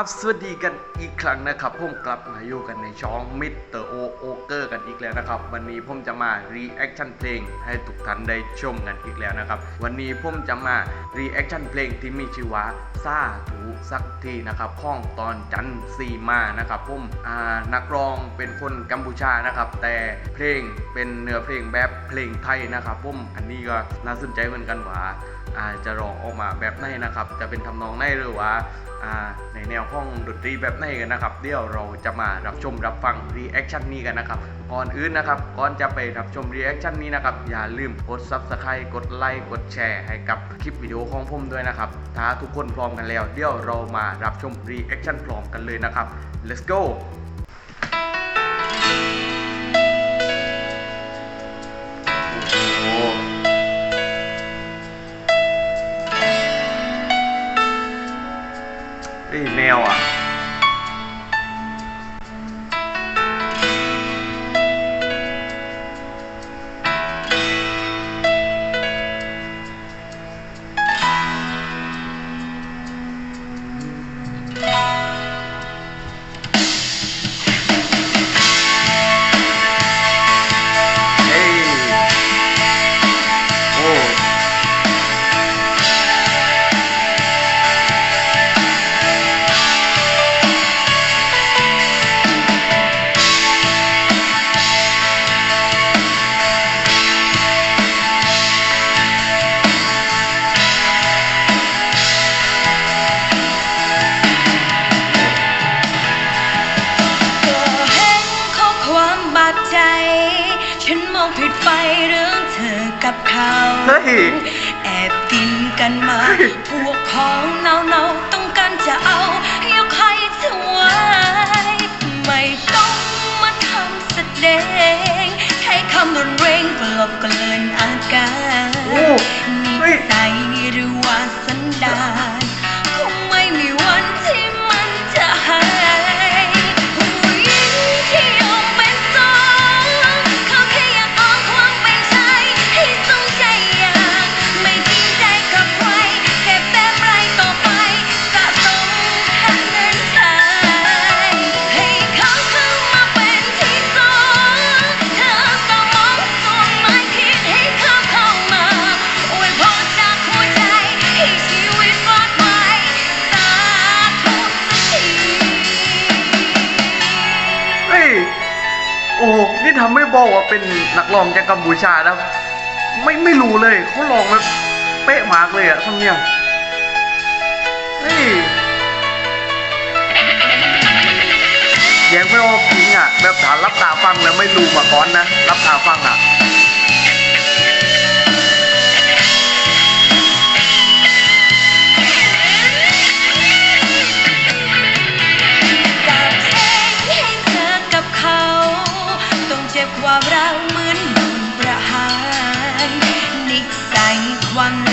ับสวัสดีกันอีกครั้งนะครับผมกลับมาอยู่กันในช่องมิสเตอร์โอโอเกอร์กันอีกแล้วนะครับ วันนี้ผมจะมา reaction เพลงให้ทุกท่านได้ชมกันอีกแล้วนะครับ วันนี้ผมจะมา reaction เพลงที่มีชื่อว่าซาถูสักทีนะครับข้องตอนจันซีมานะครับผมอ่านักร้องเป็นคนกัมพูชานะครับ แต่เพลงเป็นเนื้อเพลงแบบเพลงไทยนะครับผมอันนี้ก็น่าสนใจเหมือนกันว่าจะร้องออกมาแบบไหนนะครับ จะเป็นทำนองไหนหรือว่าอ่าในแนวห้องดนตรีแบบไหนกันนะครับ เดี๋ยวเราจะมารับชมรับฟังรีแอคชั่นนี้กันนะครับ ก่อนอื่นนะครับ ก่อนจะไปรับชมรีแอคชั่นนี้นะครับ อย่าลืมกด Subscribe กดไลค์ กดแชร์ให้กับคลิปวิดีโอของผมด้วยนะครับ ถ้าทุกคนพร้อมกันแล้ว เดี๋ยวเรามารับชมรีแอคชั่นพร้อมกันเลยนะครับ let's go เอ้ยแดใจ ฉันมองผิดไปเรื่องเธอกับเขาเฮ้ย แอบกินกันมา พวกของเนาๆต้องการจะเอายกให้เธอไว้ ไม่ต้องมาทำแสดงใช้คำรุนแรงกลบกลืนอาการ โอ้เฮ้นิยสัยหรือว่าสันดาน นี่ทำไม่บอกว่าเป็นนักร้องจากกัมพูชานะไม่ไม่รู้เลยเขาลองแบบเป๊ะมากเลยอะทำเนียงนี่แยังไม่ออกจริงอะแบบฐานรับตาฟังแล้วไม่รู้มาก่อนนะ รับตาฟังอะ สั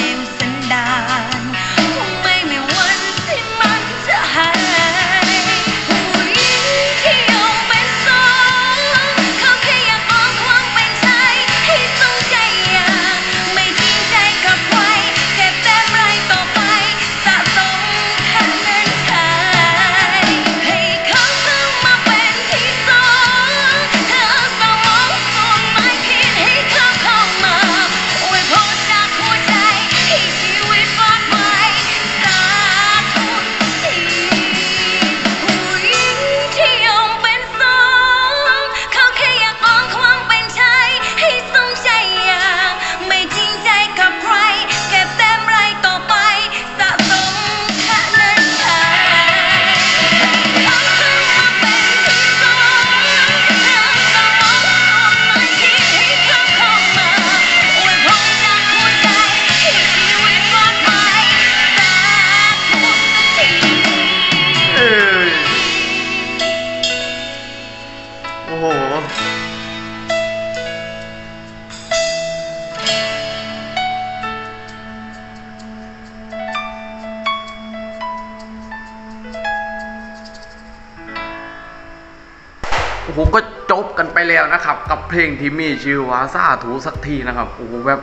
โหก็จบกันไปแล้วนะครับ กับเพลงที่มีชื่อว่าซาถูสักทีนะครับโอ้โหแบบ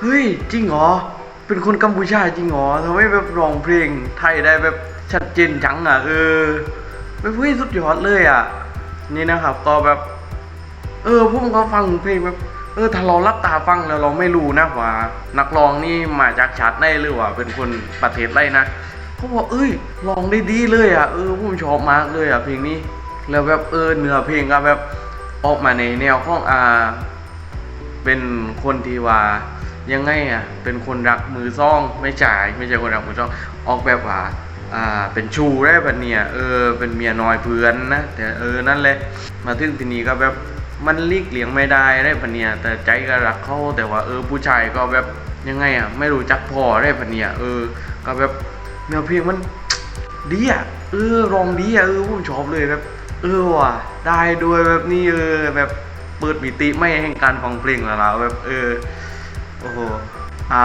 เฮ้ยจริงเหรอเป็นคนกัมพูชาจริงเหรอทำไมแบบร้องเพลงไทยได้แบบชัดเจนจังอะเออไม่พูดสุดยอดเลยอะ นี่นะครับก็แบบ เออผมก็ฟังเพลงแบบเออถ้าเรารับตาฟังแล้วเราไม่รู้นะว่า นักร้องนี่มาจากชาติไหนหรือว่า เป็นคนประเทศไรนะเขาบอกเอ้ยร้องได้ดีเลยอะเออผมชอบมากเลยอะเพลงนี้ แล้วแบบเออเนื้อเพลงก็แบบออกมาในแนวของอ่าเป็นคนที่ว่ายังไงอะเป็นคนรักมือซ่องไม่จ่าย ไม่ใช่คนรักมือซ่องออกแบบว่าอ่าเป็นชูได้ปะเนี่ยเออเป็นเมียน้อยเพื่อนนะแต่เออนั่นแหละมาถึงทีนี้ก็แบบมันลีกเลี่ยงไม่ได้ได้ปะเนี่ยแต่ใจก็รักเขาแต่ว่าเออผู้ชายก็แบบยังไงอะไม่รู้จักพอได้ปะเนี่ยเออ ก็แบบเนื้อเพลงมันดีอะเออรองดีอะเออผมชอบเลยแบบ เออว่ะได้ด้วยแบบนี้เออแบบเปิดมิติไม่แห่งการฟังเพลงแล้วเราแบบเออโอ้โหอ่า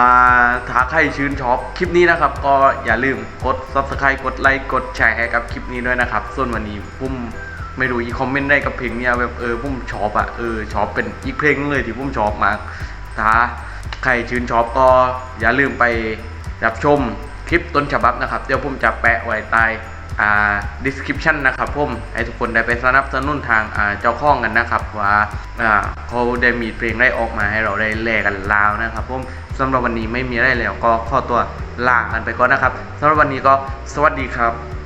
ถ้าใครชื่นชอบคลิปนี้นะครับ ก็อย่าลืมกด subscribe กดไลค์กดแชร์ให้กับคลิปนี้ด้วยนะครับ ส่วนวันนี้ผมไม่รู้อีคอมเมนต์ได้กับเพลงเนี้ยแบบเออผมชอบอะเออชอบเป็นอีกเพลงนึงเลยที่ผมชอบมากถ้าใครชื่นชอบก็อย่าลืมไปรับชมคลิปต้นฉบับนะครับ เดี๋ยวผมจะแปะไว้ใต้ อ่า description นะครับผมให้ทุกคนได้ไปสนับสนุนทางอ่าเจ้าของกันนะครับ ว่าอ่าเขาได้มีเพลงได้ออกมาให้เราได้แลกกันลาวนะครับผมสำหรับวันนี้ไม่มีอะไรแล้วก็ข้อตัวลากันไปก่อนนะครับสำหรับวันนี้ก็สวัสดีครับ